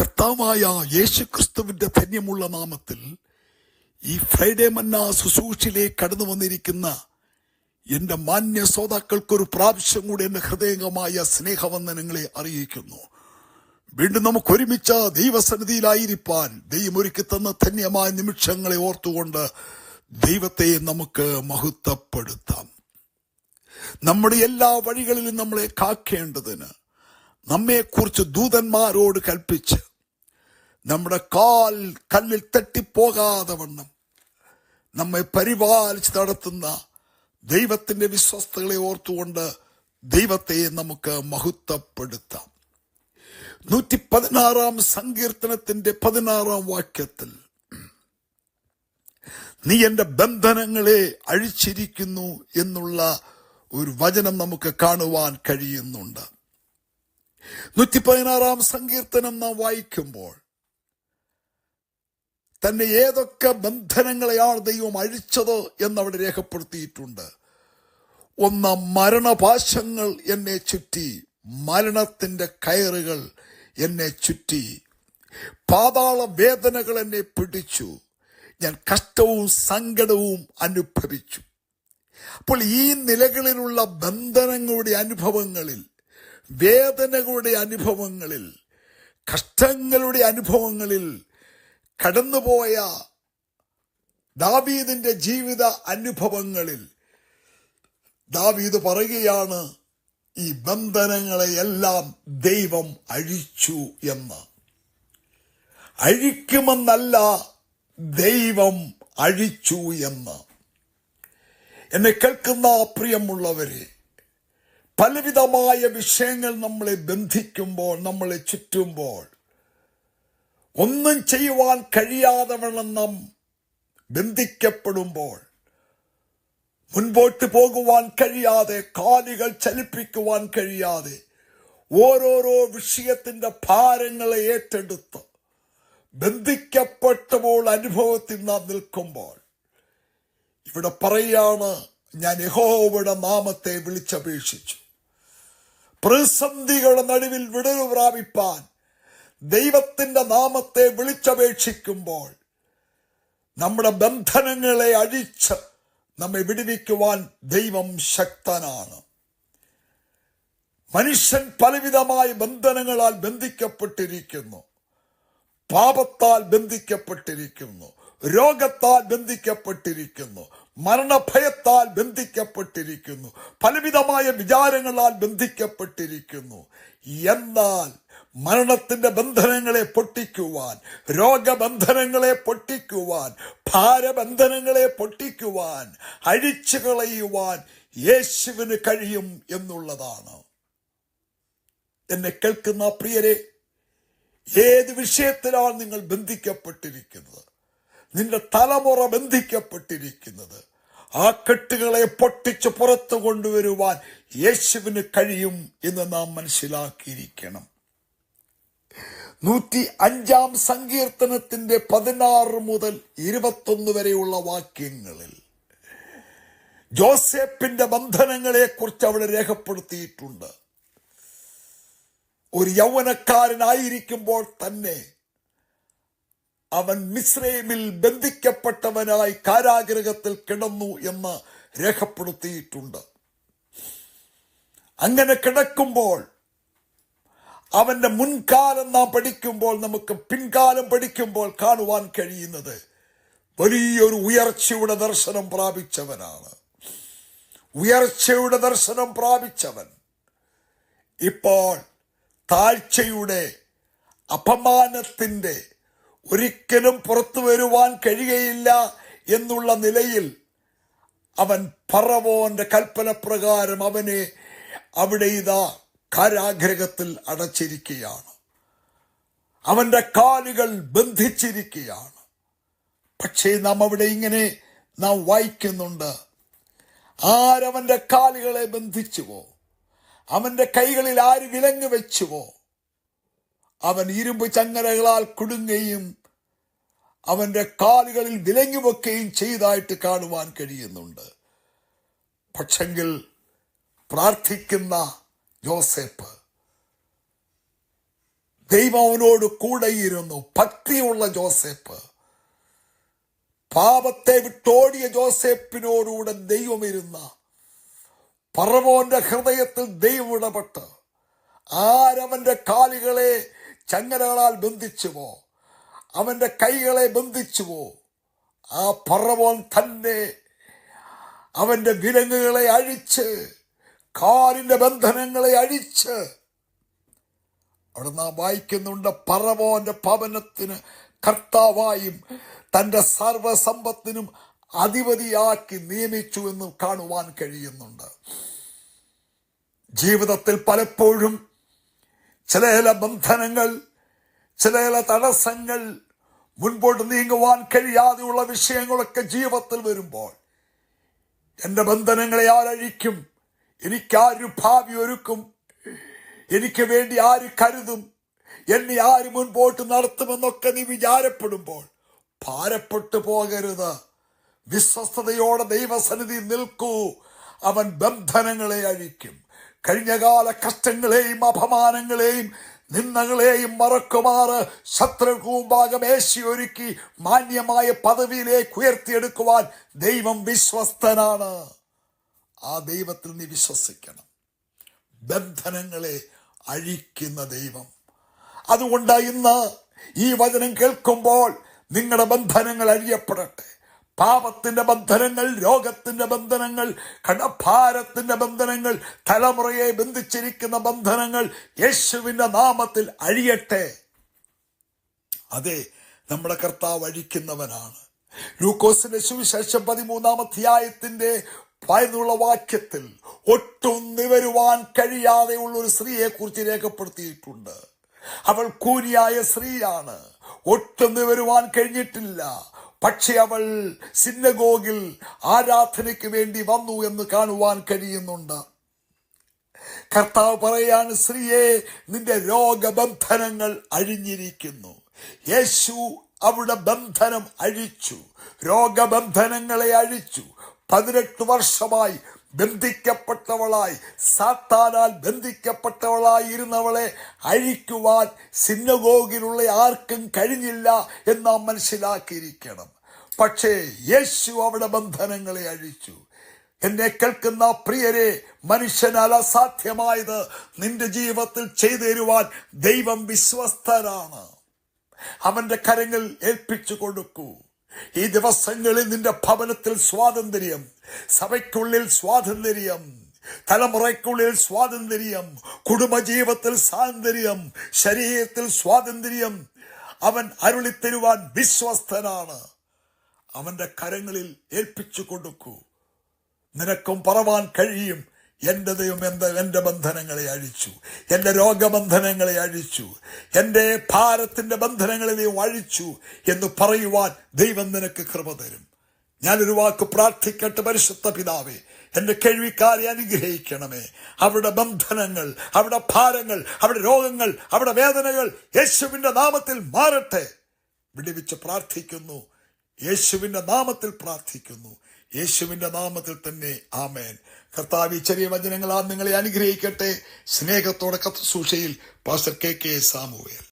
കർത്താവായ യേശുക്രിസ്തുവിന്റെ ധന്യമുള്ള നാമത്തിൽ ഈ ഫ്രൈഡേ മന്ന ശുശ്രൂഷയിലേക്ക് കടന്നു വന്നിരിക്കുന്ന എന്റെ മാന്യ ശ്രോതാക്കൾക്കൊരു പ്രാവശ്യം കൂടി എന്റെ ഹൃദയംഗമായ സ്നേഹവന്ദനങ്ങളെ അറിയിക്കുന്നു. വീണ്ടും നമുക്ക് ഒരുമിച്ച ദൈവസന്നിധിയിലായിരിക്കാൻ ദൈവം ഒരുക്കി തന്ന ധന്യമായ നിമിഷങ്ങളെ ഓർത്തുകൊണ്ട് ദൈവത്തെ നമുക്ക് മഹത്വപ്പെടുത്താം. നമ്മുടെ എല്ലാ വഴികളിലും നമ്മളെ കാക്കേണ്ടതിന് നമ്മെക്കുറിച്ച് ദൂതന്മാരോട് കൽപ്പിച്ച് നമ്മുടെ കാൽ കല്ലിൽ തട്ടിപ്പോകാതെ വണ്ണം. നമ്മെ പരിപാലിച്ച് നടത്തുന്ന ദൈവത്തിന്റെ വിശ്വസ്തകളെ ഓർത്തുകൊണ്ട് ദൈവത്തെ നമുക്ക് മഹത്വപ്പെടുത്താം. നൂറ്റി പതിനാറാം സങ്കീർത്തനത്തിന്റെ പതിനാറാം വാക്യത്തിൽ നീ എന്റെ ബന്ധനങ്ങളെ അഴിച്ചിരിക്കുന്നു എന്നുള്ള ഒരു വചനം നമുക്ക് കാണുവാൻ കഴിയുന്നുണ്ട്. നൂറ്റി പതിനാറാം സങ്കീർത്തനം നാം വായിക്കുമ്പോൾ തന്നെ ഏതൊക്കെ ബന്ധനങ്ങളെയാണ് ദൈവം അഴിച്ചത് എന്നവിടെ രേഖപ്പെടുത്തിയിട്ടുണ്ട്. ഒന്ന് മരണപാശങ്ങൾ എന്നെ ചുറ്റി മരണത്തിന്റെ കയറുകൾ എന്നെ ചുറ്റി പാതാള വേദനകൾ എന്നെ പിടിച്ചു ഞാൻ കഷ്ടവും സങ്കടവും അനുഭവിച്ചു. അപ്പോൾ ഈ നിലകളിലുള്ള ബന്ധനങ്ങളുടെ അനുഭവങ്ങളിൽ വേദനകളുടെ അനുഭവങ്ങളിൽ കഷ്ടങ്ങളുടെ അനുഭവങ്ങളിൽ കടന്നുപോയ ദാവീദിന്റെ ജീവിത അനുഭവങ്ങളിൽ ദാവീദ് പറയുകയാണ് ഈ ബന്ധനങ്ങളെയെല്ലാം ദൈവം അഴിച്ചു എന്ന്. അഴിക്കുമെന്നല്ല ദൈവം അഴിച്ചു എന്ന്. എന്നെ കേൾക്കുന്ന പ്രിയമുള്ളവരെ പലവിധമായ വിഷയങ്ങൾ നമ്മളെ ബന്ധിക്കുമ്പോൾ നമ്മളെ ചുറ്റുമ്പോൾ ഒന്നും ചെയ്യുവാൻ കഴിയാതെ വണ്ണം നാം ബന്ധിക്കപ്പെടുമ്പോൾ മുൻപോട്ട് പോകുവാൻ കഴിയാതെ കാലുകൾ ചലിപ്പിക്കുവാൻ കഴിയാതെ ഓരോരോ വിഷയത്തിന്റെ ഭാരങ്ങളെ ഏറ്റെടുത്ത് ബന്ധിക്കപ്പെട്ടപ്പോൾ അനുഭവത്തിൽ നാം നിൽക്കുമ്പോൾ ഇവിടെ പറയാണ് ഞാൻ യഹോവയുടെ നാമത്തെ വിളിച്ചപേക്ഷിച്ചു. പ്രതിസന്ധികളുടെ നടുവിൽ വിടവ് പ്രാപിപ്പാൻ ദൈവത്തിന്റെ നാമത്തെ വിളിച്ചപേക്ഷിക്കുമ്പോൾ നമ്മുടെ ബന്ധനങ്ങളെ അഴിച്ച് നമ്മെ വിടുവിക്കുവാൻ ദൈവം ശക്തനാണ്. മനുഷ്യൻ പലവിധമായ ബന്ധനങ്ങളാൽ ബന്ധിക്കപ്പെട്ടിരിക്കുന്നു. പാപത്താൽ ബന്ധിക്കപ്പെട്ടിരിക്കുന്നു. രോഗത്താൽ ബന്ധിക്കപ്പെട്ടിരിക്കുന്നു. മരണഭയത്താൽ ബന്ധിക്കപ്പെട്ടിരിക്കുന്നു. പലവിധമായ വിചാരങ്ങളാൽ ബന്ധിക്കപ്പെട്ടിരിക്കുന്നു. എന്നാൽ മരണത്തിന്റെ ബന്ധനങ്ങളെ പൊട്ടിക്കുവാൻ രോഗബന്ധനങ്ങളെ പൊട്ടിക്കുവാൻ ഭാരബന്ധനങ്ങളെ പൊട്ടിക്കുവാൻ അഴിച്ചു കളയുവാൻ യേശുവിന് കഴിയും എന്നുള്ളതാണ്. എന്നെ കേൾക്കുന്ന പ്രിയരെ ഏത് വിഷയത്തിലാണ് നിങ്ങൾ ബന്ധിക്കപ്പെട്ടിരിക്കുന്നത്? നിന്റെ തലമുറ ബന്ധിക്കപ്പെട്ടിരിക്കുന്നത്. ആ കെട്ടുകളെ പൊട്ടിച്ച് പുറത്തു കൊണ്ടുവരുവാൻ യേശുവിന് കഴിയും എന്ന് നാം മനസ്സിലാക്കിയിരിക്കണം. നൂറ്റി അഞ്ചാം സങ്കീർത്തനത്തിന്റെ പതിനാറ് മുതൽ ഇരുപത്തൊന്ന് വരെയുള്ള വാക്യങ്ങളിൽ ജോസഫിന്റെ ബന്ധനങ്ങളെ കുറിച്ച് അവിടെ രേഖപ്പെടുത്തിയിട്ടുണ്ട്. ഒരു യൗവനക്കാരനായിരിക്കുമ്പോൾ തന്നെ അവൻ മിസ്രൈമിൽ ബന്ധിക്കപ്പെട്ടവനായി കാരാഗ്രഹത്തിൽ കിടന്നു എന്ന് രേഖപ്പെടുത്തിയിട്ടുണ്ട്. അങ്ങനെ കിടക്കുമ്പോൾ അവന്റെ മുൻകാലം നാം പഠിക്കുമ്പോൾ നമുക്ക് പിൻകാലം പഠിക്കുമ്പോൾ കാണുവാൻ കഴിയുന്നത് വലിയൊരു ഉയർച്ചയുടെ ദർശനം പ്രാപിച്ചവനാണ്. ഉയർച്ചയുടെ ദർശനം പ്രാപിച്ചവൻ. ഇപ്പോൾ താഴ്ചയുടെ അപമാനത്തിന്റെ ഒരിക്കലും പുറത്തു വരുവാൻ കഴിയയില്ല എന്നുള്ള നിലയിൽ അവൻ പറവോന്റെ കൽപ്പന പ്രകാരം അവനെ അവിടെ ഇതാ കാരാഗ്രഹത്തിൽ അടച്ചിരിക്കുകയാണ്. അവന്റെ കാലുകൾ ബന്ധിച്ചിരിക്കുകയാണ്. പക്ഷേ നാം അവിടെ ഇങ്ങനെ നാം വായിക്കുന്നുണ്ട്. ആരവന്റെ കാലുകളെ ബന്ധിച്ചുവോ? അവന്റെ കൈകളിൽ ആര് വിലങ്ങ് വെച്ചുവോ? അവൻ ഇരുമ്പ് ചങ്ങലകളാൽ കുടുങ്ങുകയും അവന്റെ കാലുകളിൽ വിലങ്ങി വെക്കുകയും ചെയ്തായിട്ട് കാണുവാൻ കഴിയുന്നുണ്ട്. പക്ഷെങ്കിൽ പ്രാർത്ഥിക്കുന്ന യോസേപ്പ്. ദൈവം അവനോട് കൂടെയിരുന്നു ഭക്തിയുള്ള ജോസഫ് പാപത്തെ വിട്ടോടിയ ജോസഫിനോടുകൂടെ ദൈവം ഇരുന്ന പറവോന്റെ ഹൃദയത്തിൽ ദൈവം ഇടപെട്ട് ആരവന്റെ കാലുകളെ ചങ്ങലകളാൽ ബന്ധിച്ചുവോ അവന്റെ കൈകളെ ബന്ധിച്ചുവോ ആ പറവോൻ തന്നെ അവന്റെ വിലങ്ങുകളെ അഴിച്ച് കാലിന്റെ ബന്ധനങ്ങളെ അഴിച്ച് അവിടെ നാം വായിക്കുന്നുണ്ട് പറവോന്റെ ഭവനത്തിന് കർത്താവായും തന്റെ സർവസമ്പത്തിനും അധിപതിയാക്കി നിയമിച്ചു എന്ന് കാണുവാൻ കഴിയുന്നുണ്ട്. ജീവിതത്തിൽ പലപ്പോഴും ചില ചില ബന്ധനങ്ങൾ ചില ചില തടസ്സങ്ങൾ മുൻപോട്ട് നീങ്ങുവാൻ കഴിയാതെയുള്ള വിഷയങ്ങളൊക്കെ ജീവിതത്തിൽ വരുമ്പോൾ എന്റെ ബന്ധനങ്ങളെ ആരഴിക്കും? എനിക്കാര് ഭാവി ഒരുക്കും. എനിക്ക് വേണ്ടി ആര് കരുതും? എന്നെ ആര് മുൻപോട്ട് നടത്തുമെന്നൊക്കെ നീ വിചാരപ്പെടുമ്പോൾ ഭാരപ്പെട്ടു പോകരുത്. വിശ്വസ്തയോടെ ദൈവസന്നിധി നിൽക്കൂ. അവൻ ബന്ധനങ്ങളെ അഴിക്കും. കഴിഞ്ഞകാല കഷ്ടങ്ങളെയും അപമാനങ്ങളെയും നിന്ദകളെയും മറക്കുമാറ് ശത്രുക്കൂമ്പാകം ഒരുക്കി മാന്യമായ പദവിയിലേക്ക് ഉയർത്തിയെടുക്കുവാൻ ദൈവം വിശ്വസ്തനാണ്. ആ ദൈവത്തിൽ നീ വിശ്വസിക്കണം. ബന്ധനങ്ങളെ അഴിക്കുന്ന ദൈവം. അതുകൊണ്ട് ഇന്ന് ഈ വചനം കേൾക്കുമ്പോൾ നിങ്ങളുടെ ബന്ധനങ്ങൾ അഴിയപ്പെടട്ടെ. പാപത്തിന്റെ ബന്ധനങ്ങൾ രോഗത്തിന്റെ ബന്ധനങ്ങൾ കടഭാരത്തിന്റെ ബന്ധനങ്ങൾ തലമുറയെ ബന്ധിച്ചിരിക്കുന്ന ബന്ധനങ്ങൾ യേശുവിന്റെ നാമത്തിൽ അഴിയട്ടെ. അതെ നമ്മുടെ കർത്താവ് അഴിക്കുന്നവനാണ്. ലൂക്കോസിന്റെ സുവിശേഷം പതിമൂന്നാം അധ്യായത്തിന്റെ പതിനുള്ള വാക്യത്തിൽ ഒട്ടും നിവരുവാൻ കഴിയാതെയുള്ള ഒരു സ്ത്രീയെ കുറിച്ച് രേഖപ്പെടുത്തിയിട്ടുണ്ട്. അവൾ കൂരിയായ സ്ത്രീയാണ്. ഒട്ടും നിവരുവാൻ കഴിഞ്ഞിട്ടില്ല. പക്ഷെ അവൾ സിന്നഗോഗിൽ ആരാധനയ്ക്ക് വേണ്ടി വന്നു എന്ന് കാണുവാൻ കഴിയുന്നുണ്ട്. കർത്താവ് പറയാണ് സ്ത്രീയെ നിന്റെ രോഗബന്ധനങ്ങൾ അഴിഞ്ഞിരിക്കുന്നു. യേശു അവിടെ ബന്ധനം അഴിച്ചു. രോഗബന്ധനങ്ങളെ അഴിച്ചു. പതിനെട്ട് വർഷമായി ബന്ധിക്കപ്പെട്ടവളായി സാത്താനാൽ ബന്ധിക്കപ്പെട്ടവളായി ഇരുന്നവളെ അഴിക്കുവാൻ സിന്നഗോഗിലുള്ള ആർക്കും കഴിഞ്ഞില്ല എന്ന് നാം മനസ്സിലാക്കിയിരിക്കണം. പക്ഷേ യേശു അവിടെ ബന്ധനങ്ങളെ അഴിച്ചു. എന്നെ കേൾക്കുന്ന പ്രിയരെ മനുഷ്യനാൽ അസാധ്യമായത് നിന്റെ ജീവിതത്തിൽ ചെയ്തു തരുവാൻ ദൈവം വിശ്വസ്തരാണ് അവന്റെ കരങ്ങൾ ഏൽപ്പിച്ചു കൊടുക്കൂ. ഈ ദിവസങ്ങളിൽ നിന്റെ ഭവനത്തിൽ സ്വാതന്ത്ര്യം സഭയ്ക്കുള്ളിൽ സ്വാതന്ത്ര്യം തലമുറയ്ക്കുള്ളിൽ സ്വാതന്ത്ര്യം കുടുംബജീവിതത്തിൽ സ്വാതന്ത്ര്യം ശരീരത്തിൽ സ്വാതന്ത്ര്യം. അവൻ അരുളിത്തരുവാൻ വിശ്വസ്തനാണ്. അവന്റെ കരങ്ങളിൽ ഏൽപ്പിച്ചു കൊടുക്കൂ. നിനക്കും പറവാൻ കഴിയും. എന്റെ ദൈവം എന്റെ എന്റെ ബന്ധനങ്ങളെ അഴിച്ചു. എന്റെ രോഗബന്ധനങ്ങളെ അഴിച്ചു. എന്റെ ഭാരത്തിന്റെ ബന്ധനങ്ങളെ ദൈവം അഴിച്ചു എന്ന് പറയുവാൻ ദൈവം നിനക്ക് കൃപ തരും. ഞാനൊരു വാക്ക് പ്രാർത്ഥിക്കട്ടെ പരിശുദ്ധ പിതാവേ. എന്റെ കേൾവിക്കാരെ അനുഗ്രഹിക്കണമേ. അവിടെ ബന്ധനങ്ങൾ അവിടെ ഭാരങ്ങൾ അവിടെ രോഗങ്ങൾ അവിടെ വേദനകൾ യേശുവിന്റെ നാമത്തിൽ മാറട്ടെ. വിടിവിച്ച് പ്രാർത്ഥിക്കുന്നു. യേശുവിന്റെ നാമത്തിൽ പ്രാർത്ഥിക്കുന്നു. യേശുവിന്റെ നാമത്തിൽ തന്നെ. ആമേൻ. കർത്താവ് ചെറിയ വചനങ്ങളാൽ നിങ്ങളെ അനുഗ്രഹിക്കട്ടെ. സ്നേഹത്തോടെ കത്ത് സൂക്ഷയിൽ പാസ്റ്റർ കെ കെ സാമുവേൽ.